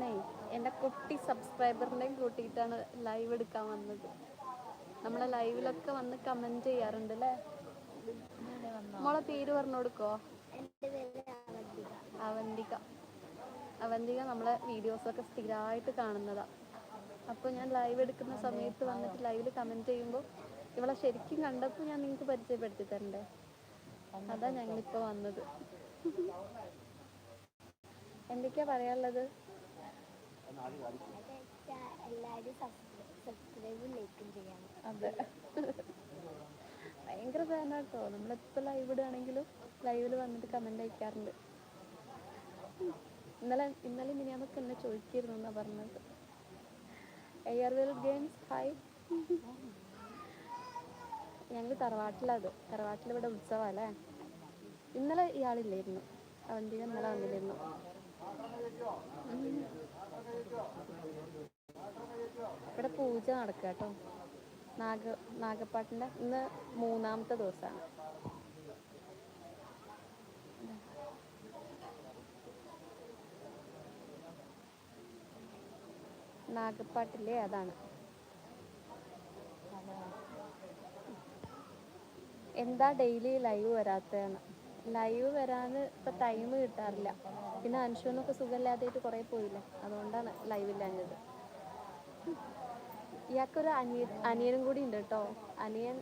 ഞാനേ എന്റെ കുട്ടി സബ്സ്ക്രൈബറിന്റെയും കൂട്ടിയിട്ടാണ് ലൈവ് എടുക്കാൻ വന്നത്. നമ്മളെ ലൈവിലൊക്കെ വന്ന് കമന്റ് ചെയ്യാറുണ്ട് അല്ലേ മോളെ പേര് പറഞ്ഞു കൊടുക്കോ അവന്തിക. അവന്തിക നമ്മളെ വീഡിയോസൊക്കെ സ്ഥിരമായിട്ട് കാണുന്നതാ. അപ്പോൾ ഞാൻ ലൈവ് എടുക്കുന്ന സമയത്ത് വന്നിട്ട് ലൈവിൽ കമന്റ് ചെയ്യുമ്പോൾ ഇവളെ ശരിക്കും കണ്ടപ്പോൾ ഞാൻ നിങ്ങൾക്ക് പരിചയപ്പെടുത്തി തരണ്ടേ? അതാ ഞങ്ങളിപ്പോൾ വന്നത്. എന്തൊക്കെയാ പറയാനുള്ളത്? എല്ലാവരും സബ്സ്ക്രൈബും ലൈക്കും ചെയ്യണം. അതെ. ഭയങ്കര ഫാനാട്ടോ നമ്മളെപ്പോൾ ലൈവ് ഇടുകയാണെങ്കിലും ലൈവിൽ വന്നിട്ട് കമന്റ് അയക്കാറുണ്ട്. ഇന്നലെ ഇന്നലെ മിനിയാമൊക്കെ എന്നെ ചോദിക്കായിരുന്നു എന്നാ പറഞ്ഞത്. എയർവെൽ ഗെയിംസ് ഹായ് ഞങ്ങൾ തറവാട്ടിലത് തറവാട്ടിൽ ഇവിടെ ഉത്സവമല്ലേ ഇന്നലെ ഇയാളില്ലായിരുന്നു. അവന്റെ ഇന്നലെ വന്നില്ലായിരുന്നു. ഉം. ഇവിടെ പൂജ നടക്കുക കേട്ടോ. നാഗ നാഗപ്പാട്ടിന്റെ ഇന്ന് മൂന്നാമത്തെ ദിവസമാണ്. നാഗപ്പാട്ടില്ലേ അതാണ്. എന്താ ഡെയിലി ലൈവ് വരാത്തതാണ്? ലൈവ് വരാൻ ഇപ്പം ടൈം കിട്ടാറില്ല. പിന്നെ അൻഷുവിനൊക്കെ സുഖമില്ലാതായിട്ട് കുറേ പോയില്ലേ? അതുകൊണ്ടാണ് ലൈവ് ഇല്ലാഞ്ഞത്. ഇയാൾക്കൊരു അനിയ അനിയനും കൂടി ഉണ്ട് കേട്ടോ. അനിയൻ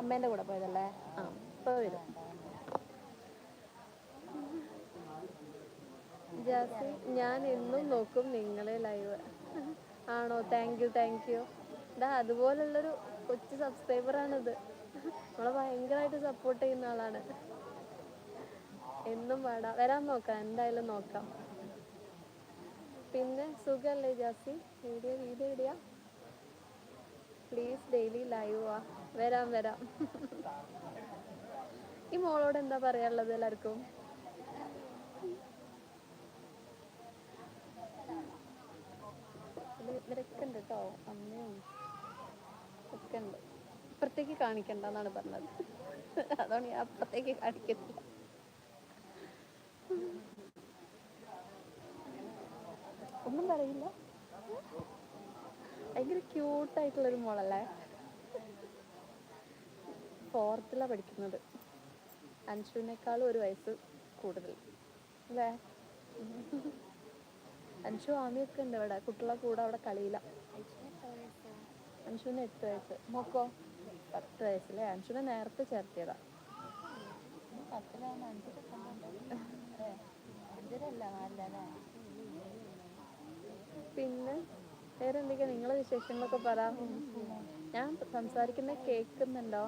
അമ്മേന്റെ കൂടെ പോയതല്ലേ? ആ ഇപ്പോൾ വരും. ജാസി ഞാൻ എന്നും നോക്കും നിങ്ങളെ ലൈവ് ആണോ? താങ്ക് യു താങ്ക് യു ഇതാ അതുപോലുള്ളൊരു കൊച്ചു സബ്സ്ക്രൈബറാണിത് നമ്മളെ ഭയങ്കരമായിട്ട് സപ്പോർട്ട് ചെയ്യുന്ന ആളാണ്. എന്നും വേടാ വരാൻ നോക്കാം. എന്തായാലും നോക്കാം. പിന്നെ സുഖല്ലേ ജാസി? വീഡിയോ വീഡിയോ ഇടിയാ? പ്ലീസ് ഡെയിലി ലൈവ് ആ വരാം വരാം. ഈ മോളോട് എന്താ പറയാനുള്ളത് എല്ലാവർക്കും? ഇവരൊക്കെ കേട്ടോ അമ്മയും ഒക്കെ ഉണ്ട്. അപ്പുറത്തേക്ക് കാണിക്കണ്ടെന്നാണ് പറഞ്ഞത്. അതുകൊണ്ട് ഞാൻ അപ്പുറത്തേക്ക് കാണിക്കുന്നില്ല. ഒന്നും പറയില്ല. ഭയങ്കര ക്യൂട്ടായിട്ടുള്ളൊരു മോളല്ലേ? ഫോർത്തിലാണ് പഠിക്കുന്നത്. അൻഷുവിനേക്കാളും ഒരു വയസ്സ് കൂടുതൽ. അല്ലേ? അൻഷു ആമിയൊക്കെ ഉണ്ട് ഇവിടെ. കുട്ടികളെ കൂടെ അവിടെ കളിയില്ല അൻഷുവിന് എട്ട് വയസ്സ്. മോക്കോ? പത്ത് വയസ്സല്ലേ അൻഷുവിനെ നേരത്തെ ചേർത്തിയതാ. പിന്നെ വേറെ എന്തൊക്കെയാ നിങ്ങളെ വിശേഷങ്ങളൊക്കെ പറ. ഞാൻ സംസാരിക്കുന്ന കേൾക്കുന്നുണ്ടോ?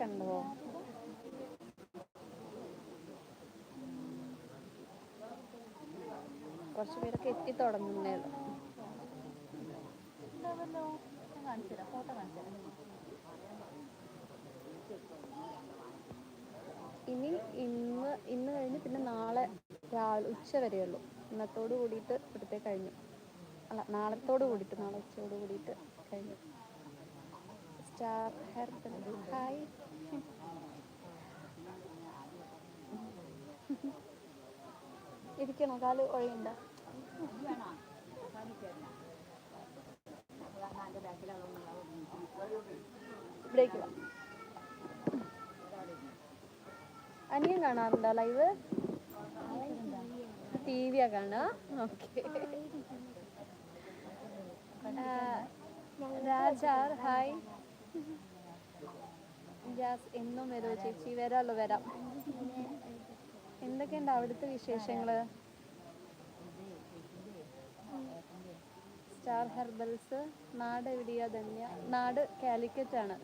കണ്ടോ? കുറച്ച് പേരൊക്കെ എത്തി തുടങ്ങുന്നേ ഉള്ളൂ. ഇനി ഇന്ന് ഇന്ന് കഴിഞ്ഞ് പിന്നെ നാളെ രാവിലെ ഉച്ച വരെയുള്ളൂ ഇന്നത്തോട് കൂടിയിട്ട് ഇവിടുത്തെ കഴിഞ്ഞു. അല്ല നാളത്തോട് കൂടിയിട്ട് നാളെ ഉച്ചയോട് കൂടിയിട്ട് കഴിഞ്ഞു. ഹായ്. ഇരിക്കണോ? കാൽ ഒഴിയണ്ട. ഇവിടേക്ക് അനിയൻ കാണാറുണ്ടോ ലൈവ്? ടി വിയാ കാണുക രാജാർ ഹായ്. എന്നും വരുമോ ചേച്ചി? വരാമല്ലോ വരാം. എന്തൊക്കെയുണ്ട് അവിടുത്തെ വിശേഷങ്ങൾ? സ്റ്റാർ ഹെർബൽസ് നാട് എവിടെയാ ധന്യ? നാട് കാലിക്കറ്റ് ആണ്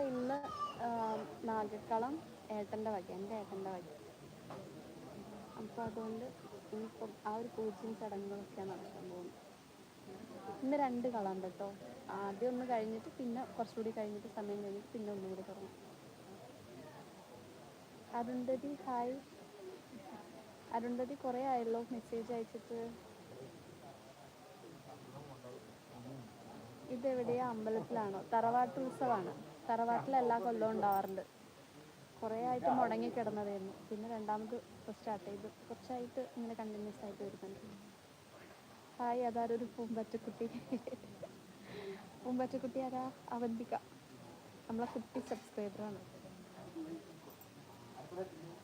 ഇവിടെ ഇന്ന് നാഗക്കളം ഏട്ടന്റെ വക എന്റെ ഏട്ടന്റെ വക. അപ്പോൾ അതുകൊണ്ട് ഇനിയിപ്പം ആ ഒരു പൂജയും ചടങ്ങുകളൊക്കെ നടക്കാൻ പോകുന്നത്. ഇന്ന് രണ്ട് കളം കേട്ടോ. ആദ്യം ഒന്ന് കഴിഞ്ഞിട്ട് പിന്നെ കുറച്ചുകൂടി കഴിഞ്ഞിട്ട് സമയം കഴിഞ്ഞിട്ട് പിന്നെ ഒന്നും കൂടി തുടങ്ങും. അരുന്ധതി ഹായ്. അരുന്ധതി കുറേ ആയല്ലോ മെസ്സേജ് അയച്ചിട്ട്. ഇതെവിടെയാ? അമ്പലത്തിലാണോ? തറവാട്ട് ഉത്സവമാണ്? തറവാട്ടിൽ എല്ലാ കൊല്ലവും ഉണ്ടാവാറുണ്ട്. കുറേ ആയിട്ട് മുടങ്ങി കിടന്നതായിരുന്നു. പിന്നെ രണ്ടാമത് സ്റ്റാർട്ട് ചെയ്തു കുറച്ചായിട്ട് ഇങ്ങനെ കണ്ടിന്യൂസ് ആയിട്ട് വരുന്നുണ്ട്. ഹായ് അതാരൊരു പൂമ്പറ്റക്കുട്ടി. പൂമ്പറ്റക്കുട്ടി ആരാ? അവന്തിക. നമ്മളെ കുട്ടി സബ്സ്ക്രൈബറാണ്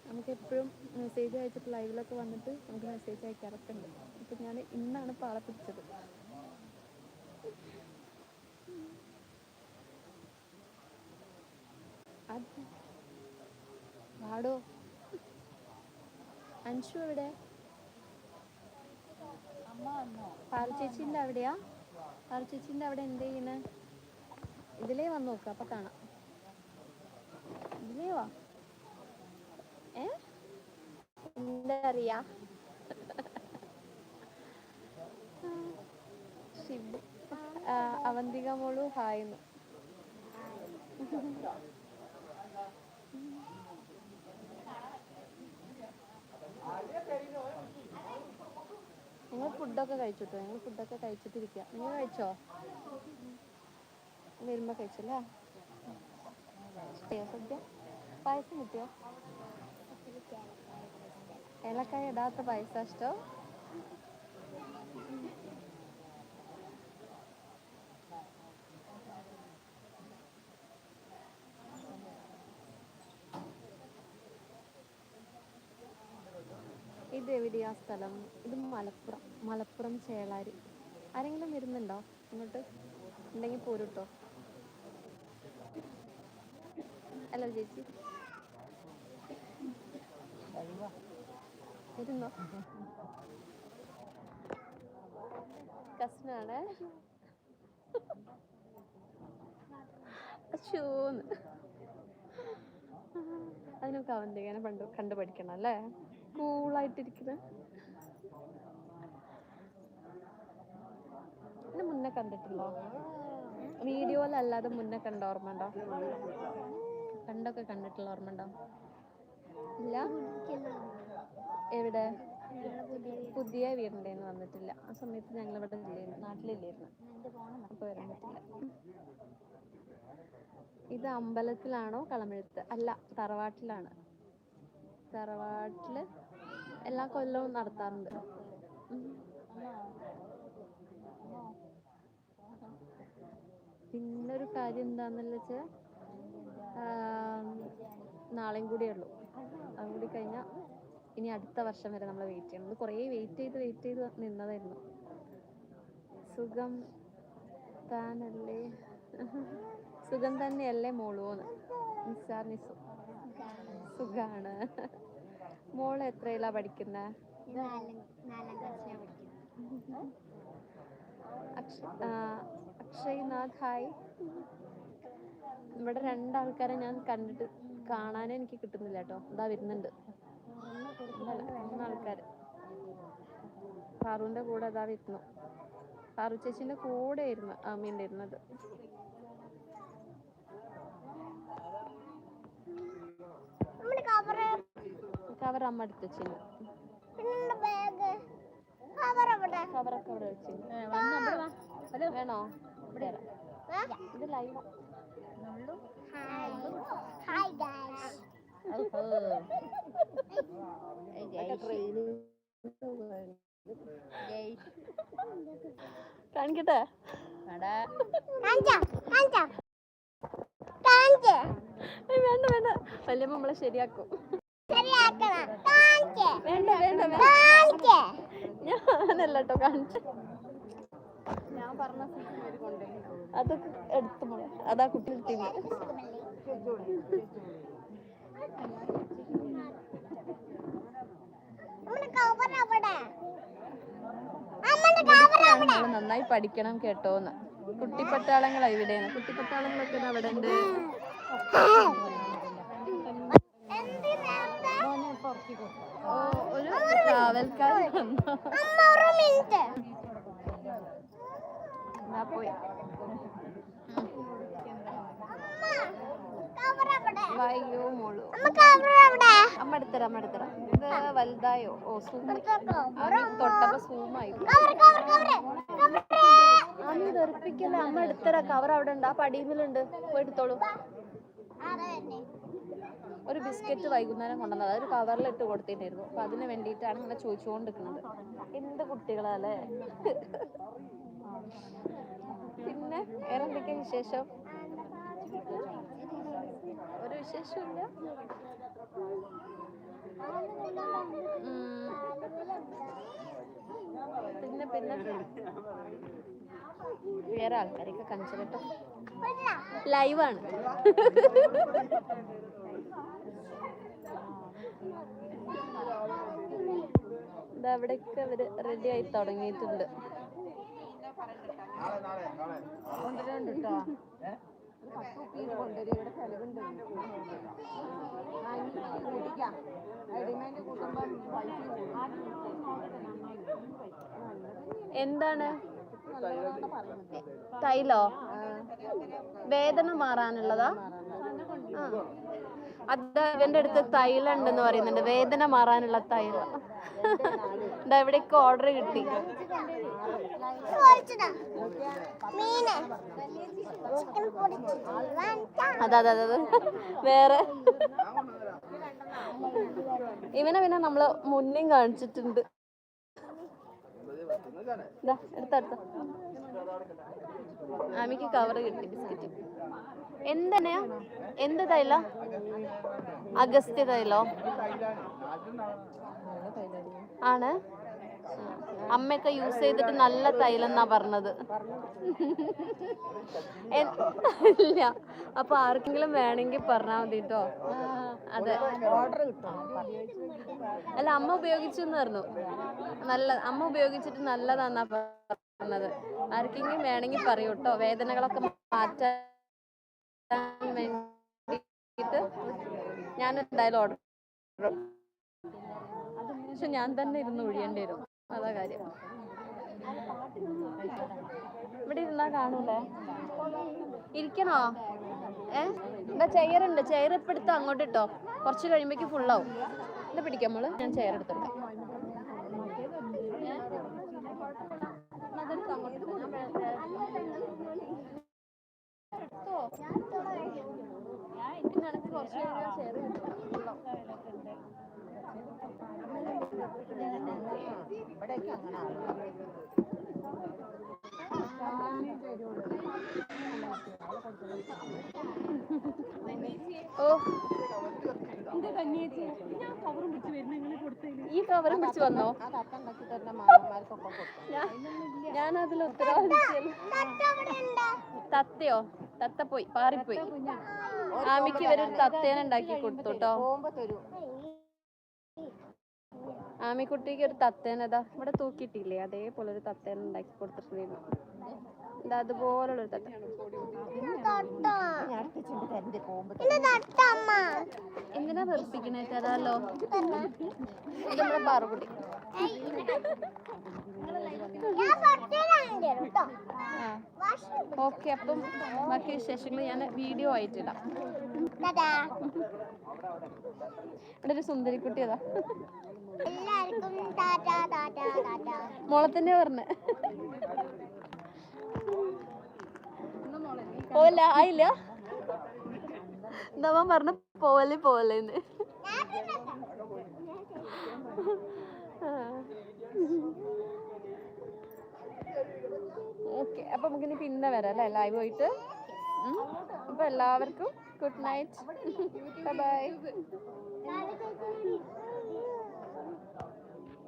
നമുക്ക് എപ്പോഴും മെസ്സേജ് അയച്ചിട്ട് ലൈവിലൊക്കെ വന്നിട്ട് നമുക്ക് മെസ്സേജ് അയക്കാറൊക്കെ ഉണ്ട്. ഇപ്പം ഞാൻ ഇന്നാണ് പാളെ പിടിച്ചത്. വാടോ. അൻഷു എവിടെ? പാറു ചേച്ചീന്റെ അവിടെയാ? പാറു ചേച്ചീന്റെ അവിടെ എന്ത് ചെയ്യണേ? ഇതിലേ വന്ന് നോക്ക് അപ്പൊ കാണാം. ഇതിലേ വാ. ഏ? എന്താ അറിയാ? ഷിബു അവന്തിക മോളു ഹായ്ന്ന് നിങ്ങൾ ഫുഡൊക്കെ കഴിച്ചിട്ടോ? നിങ്ങൾ ഫുഡ് ഫുഡൊക്കെ കഴിച്ചിട്ടിരിക്കുക നിങ്ങൾ കഴിച്ചോ? വരുമ്പോ കഴിച്ചല്ലേ? സദ്യ? പായസം കിട്ടിയോ? ഏലക്കായ ഇടാത്ത പായസം ഇഷ്ടോ. ഇത് എവിടെയാ സ്ഥലം? ഇത് മലപ്പുറം മലപ്പുറം ചേളാരി. ആരെങ്കിലും വരുന്നുണ്ടോ? ഇങ്ങോട്ട്? ഉണ്ടെങ്കിൽ പോരുട്ടോ. ഹലോ ചേച്ചി. വരുന്നോ? കസ്നാണ്. അശൂന്ന് അതിനൊക്കെ അവന്റെ പണ്ട് കണ്ടു പഠിക്കണം അല്ലേ? കൂളായിട്ടിരിക്കുന്നത്. മുന്നേ കണ്ടിട്ടുണ്ടോ? വീഡിയോയിലല്ലാതെ മുന്നേ കണ്ട ഓർമ്മ ഉണ്ടോ പണ്ടൊക്കെ കണ്ടിട്ടുള്ള ഓർമ്മ ഉണ്ടോ ഇല്ല. എവിടെ? പുതിയ വീടിന്റെ വന്നിട്ടില്ല. ആ സമയത്ത് ഞങ്ങൾ ഇവിടെ ഇല്ലായിരുന്നു. നാട്ടിലില്ലായിരുന്നു. അപ്പോൾ വരാൻ പറ്റില്ല. ഇത് അമ്പലത്തിലാണോ കളമെഴുത്ത്? അല്ല തറവാട്ടിലാണ്. തറവാട്ടിൽ എല്ലാ കൊല്ലവും നടത്താറുണ്ട്. ഉം. പിന്നൊരു കാര്യം എന്താണെന്ന് വെച്ചാൽ നാളെയും കൂടിയേ ഉള്ളൂ. അതും കൂടി കഴിഞ്ഞാൽ ഇനി അടുത്ത വർഷം വരെ നമ്മൾ വെയിറ്റ് ചെയ്യണം. കുറേ വെയിറ്റ് ചെയ്ത് വെയിറ്റ് ചെയ്ത് നിന്നതായിരുന്നു. സുഖം താനല്ലേ? സുഖം തന്നെയല്ലേ മോളൂന്ന് നിസ്സാർ നിസ്സു സുഖാണ്. മോൾ എത്രയിലാ പഠിക്കുന്നത് അക്ഷയ് നാഥ് ഹായ്. ഇവിടെ രണ്ടാൾക്കാരെ ഞാൻ കണ്ടിട്ട് കാണാനേ എനിക്ക് കിട്ടുന്നില്ല കേട്ടോ. ഇതാ വരുന്നുണ്ട്. മൂന്നാൾക്കാർ പാറുവിന്റെ കൂടെ ഇതാ വരുന്നു. പാറു ചേച്ചിന്റെ കൂടെ ആയിരുന്നു അമ്മീന്റെ ഇരുന്നത് നമ്മുടെ കവർ കവർ അമ്മ എടുത്ത് വെച്ചിരുന്നു. കവറൊക്കെ വേണോ. ഇത് ലൈവ് കാണിക്കട്ടെ? വേണ്ട വേണ്ട. വല്യമ്മ നമ്മളെ ശരിയാക്കും. വേണ്ട വേണ്ട ഞാൻ നന്നായി പഠിക്കണം കേട്ടോന്ന് കുട്ടിപ്പട്ടാളങ്ങളാ ഇവിടെയാണ് കുട്ടിപ്പട്ടാളങ്ങളൊക്കെ അവിടെ ഉണ്ട് ഒരു ആ പോയി. വയ്യോ മോളു. അമ്മ എടുത്തരാം അമ്മ എടുത്തരാ. ഇത് വലുതായോ? ഓ സൂം തൊട്ടപ്പോ സൂമായി അമ്മ തെറിപ്പിക്കല്ലേ അമ്മ എടുത്തരാ. കവർ അവിടെ ഉണ്ട്. ആ പടിയിലുണ്ട് പോയി എടുത്തോളൂ. ഒരു ബിസ്ക്കറ്റ് വൈകുന്നേരം കൊണ്ടുവന്നത്. അതൊരു കവറിലിട്ട് കൊടുത്തിട്ടായിരുന്നു അപ്പൊ അതിന് വേണ്ടിയിട്ടാണ് ഇങ്ങനെ ചോദിച്ചുകൊണ്ടിരിക്കുന്നത്. എന്ത് കുട്ടികളല്ലേ? പിന്നെ വേറെ എന്തൊക്കെയാ വിശേഷം? ഒരു വിശേഷമില്ല പിന്നെ പിന്നെ. വേറെ ആൾക്കാരൊക്കെ കാണിച്ചു ലൈവാണ്. ഇതാ അവിടെയൊക്കെ അവർ റെഡി ആയി തുടങ്ങിയിട്ടുണ്ട്. എന്താണ്? തൈലോ? വേദന മാറാനുള്ളതാ? അത് ഇവന്റെ അടുത്ത് തൈലം ഉണ്ടെന്ന് പറയുന്നുണ്ട്. വേദന മാറാനുള്ള തൈലം? ഇതാ ഓർഡർ കിട്ടി. അതെ. വേറെ? ഇവനെ പിന്നെ നമ്മൾ മുന്നേം കാണിച്ചിട്ടുണ്ട്. ദാ, എടുത്തോ, എടുത്തോ. ആമിക്ക് കവർ കിട്ടി ബിസ്ക്കറ്റ് എന്തെന്നെയാ എന്ത് തൈല? അഗസ്ത്യ തൈലോ? ആണ്. അമ്മയൊക്കെ യൂസ് ചെയ്തിട്ട് നല്ല തൈലം എന്നാ പറഞ്ഞത് ഇല്ല. അപ്പൊ ആർക്കെങ്കിലും വേണമെങ്കിൽ പറഞ്ഞാൽ മതി കേട്ടോ അതെ. അല്ല അമ്മ ഉപയോഗിച്ചു എന്ന് പറഞ്ഞു. നല്ല അമ്മ ഉപയോഗിച്ചിട്ട് നല്ലതാന്നാ പറഞ്ഞത്. ആർക്കെങ്കിലും വേണമെങ്കിൽ പറയൂ കേട്ടോ വേദനകളൊക്കെ മാറ്റാൻ വേണ്ടിയിട്ട് ഞാൻ എന്തായാലും ഓർഡർ പക്ഷെ ഞാൻ തന്നെ ഇരുന്ന് ഒഴിയേണ്ടി വരും. അതാ കാര്യം. ഇവിടെ ഇരുന്നാ കാണൂലേ? ഇരിക്കണോ? ഏ? എന്താ ചെയറുണ്ട്. ചെയർ ഇപ്പൊ എടുത്ത് അങ്ങോട്ട് ഇട്ടോ. കുറച്ച് കഴിയുമ്പേക്ക് ഫുള്ളാവും ഇത് പിടിക്കാം മോൾ. ഞാൻ ചെയർ ഇട്ടോ. ഞാൻ ഈ കവറും പിടിച്ച് വന്നോ? ഞാൻ അതിൽ തത്തയോ? തത്ത പോയി പാറിപ്പോയി. ആമിക്ക് ഇവരൊരു തത്തേനെ ഉണ്ടാക്കി കൊടുത്തു കേട്ടോ. ആമിക്കുട്ടിക്ക് ഒരു തത്തേനതാ ഇവിടെ തൂക്കിയിട്ടില്ലേ? അതേപോലെ ഒരു തത്തേനെ ഉണ്ടാക്കി കൊടുത്തിട്ടുണ്ടായിരുന്നു. ഇതാ അതുപോലുള്ളൊരു തത്ത. എന്തിനാ വെറുപ്പിക്കണേ തരാലോ ഇത് നമ്മുടെ ഓക്കെ അപ്പം ബാക്കി വിശേഷങ്ങൾ ഞാൻ വീഡിയോ ആയിട്ടിടാം. ഇവിടെ ഒരു സുന്ദരിക്കുട്ടി അതാ. എല്ലാവർക്കും ടാറ്റ ടാറ്റ ടാറ്റ മോളെ തന്നെ പറഞ്ഞേ പോവല്ല ആയില്ല നമ്മ പറഞ്ഞ പോവല്ലേ പോവല്ലേന്ന് ഓക്കെ അപ്പൊ നമുക്കിനി പിന്നെ വരാം അല്ലേ? ലൈവ് പോയിട്ട്. അപ്പൊ എല്ലാവർക്കും ഗുഡ് നൈറ്റ് ബൈ